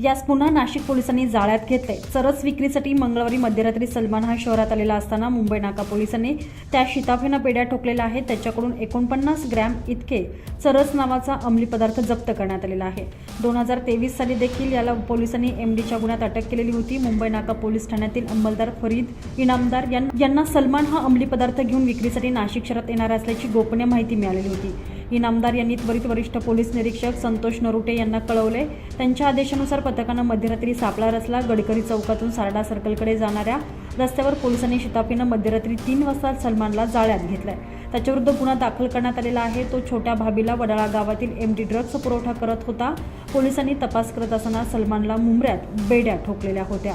यास पुन्हा नाशिक पोलिसांनी जाळ्यात घेतले चरस विक्रीसाठी मंगळवारी मध्यरात्री सलमान हा शहरात आलेला असताना मुंबई नाका पोलिसांनी त्या शिताफेनं पेड्या ठोकलेल्या आहेत. त्याच्याकडून एकोणपन्नास ग्रॅम इतके चरस नावाचा अंमली पदार्थ जप्त करण्यात आलेला आहे. दोन हजार तेवीस साली देखील याला पोलिसांनी एमडीच्या गुन्ह्यात अटक केलेली होती. मुंबई नाका पोलीस ठाण्यातील अंमलदार फरीद इनामदार यां- यांना सलमान हा अंमली पदार्थ घेऊन विक्रीसाठी नाशिक शहरात येणार असल्याची गोपनीय माहिती मिळालेली होती. इनामदार यांनी त्वरित वरिष्ठ पोलीस निरीक्षक संतोष नरुटे यांना कळवले. त्यांच्या आदेशानुसार पथकानं मध्यरात्री सापळा रचला. गडकरी चौकातून सारडा सर्कलकडे जाणाऱ्या रस्त्यावर पोलिसांनी शिताफीनं मध्यरात्री तीन वाजता सलमानला जाळ्यात घेतलंय. त्याच्याविरुद्ध गुन्हा दाखल करण्यात आलेला आहे. तो छोट्या भाबीला वडाळा गावातील एम डी ड्रग्ज पुरवठा करत होता. पोलिसांनी तपास करत असताना सलमानला मुंबऱ्यात बेड्या ठोकलेल्या होत्या.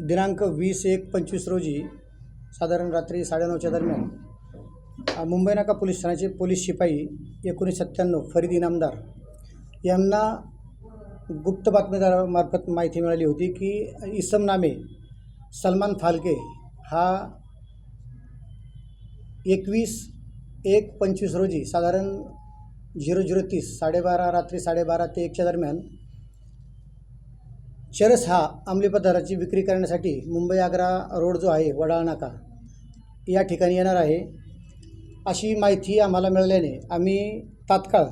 दिनांक वीस एक पंचवीस रोजी साधारण रात्री साडेनऊच्या दरम्यान मुंबई नाका पोलीस ठाण्याचे पोलीस शिपाई एकोणीस सत्त्याण्णव फरीद इनामदार यांना गुप्त बातमीदारामार्फत माहिती मिळाली होती की इसम नामे सलमान फालके हा एकवीस एक पंचवीस रोजी साधारण झिरो झिरो तीस साडेबारा रात्री साडेबारा ते एकच्या दरम्यान चरस हा अंमली पदार्थाची विक्री करण्यासाठी मुंबई आग्रा रोड जो आहे वडाळ नाका या ठिकाणी येणार आहे. अशी माहिती आम्हाला मिळाल्याने आम्ही तात्काळ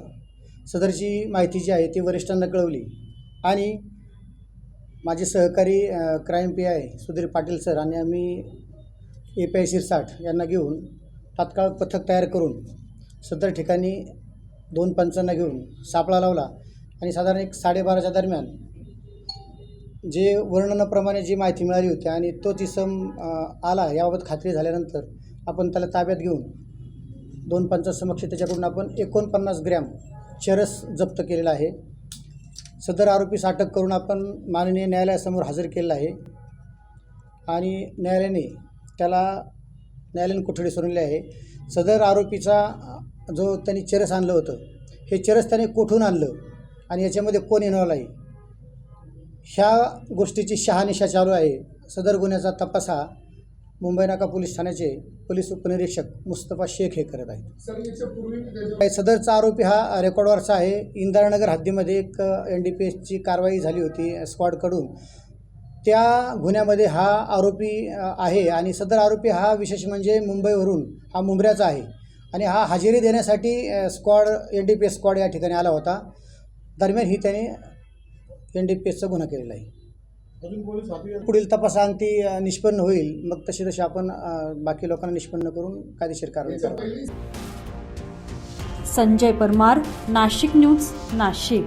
सदरची माहिती जी आहे ती वरिष्ठांना कळवली. आणि माझे सहकारी crime P I Sudhir Patil sir आणि आम्ही ए पी आय शिरसाठ यांना घेऊन तात्काळ पथक तयार करून सदर ठिकाणी दोन पंचांना घेऊन सापळा लावला आणि साधारण एक साडेबाराच्या दरम्यान जे वर्णनाप्रमाणे जी माहिती मिळाली होती आणि तोच इसम आला याबाबत खात्री झाल्यानंतर आपण त्याला ताब्यात घेऊन दोन पंचासमक्ष त्याच्याकडून आपण एकोणपन्नास ग्रॅम चरस जप्त केलेला आहे. सदर आरोपीस अटक करून आपण माननीय न्यायालयासमोर हजर केलेला आहे. आणि न्यायालयाने त्याला न्यायालयीन कोठडी सोडलेली आहे. सदर आरोपीचा जो त्यांनी चरस आणलं होतं हे चरस त्याने कोठून आणलं आणि याच्यामध्ये कोण येणार आहे? ह्या गोष्टीची शहानिशा चालू आहे. सदर गुन्ह्याचा तपास हा मुंबई नाका पोलीस ठाण्याचे पोलीस उपनिरीक्षक मुस्तफा शेख हे करत आहेत. सदरचा आरोपी हा रेकॉर्डवरचा आहे. इंदिरानगर हद्दीमध्ये एक एन डी पी एसची कारवाई झाली होती स्क्वॉडकडून. त्या गुन्ह्यामध्ये हा आरोपी आहे आणि सदर आरोपी हा विशेष म्हणजे मुंबईवरून हा मुंबऱ्याचा आहे आणि हा हजेरी देण्यासाठी squad N D P S squad या ठिकाणी आला होता. दरम्यान ही त्याने एन डी पी एसचा गुन्हा केलेला आहे. पुढील तपासांती निष्पन्न होईल. मग तशी तशी आपण बाकी लोकांना निष्पन्न करून कायदेशीर कारवाई करू संजय परमार नाशिक न्यूज नाशिक.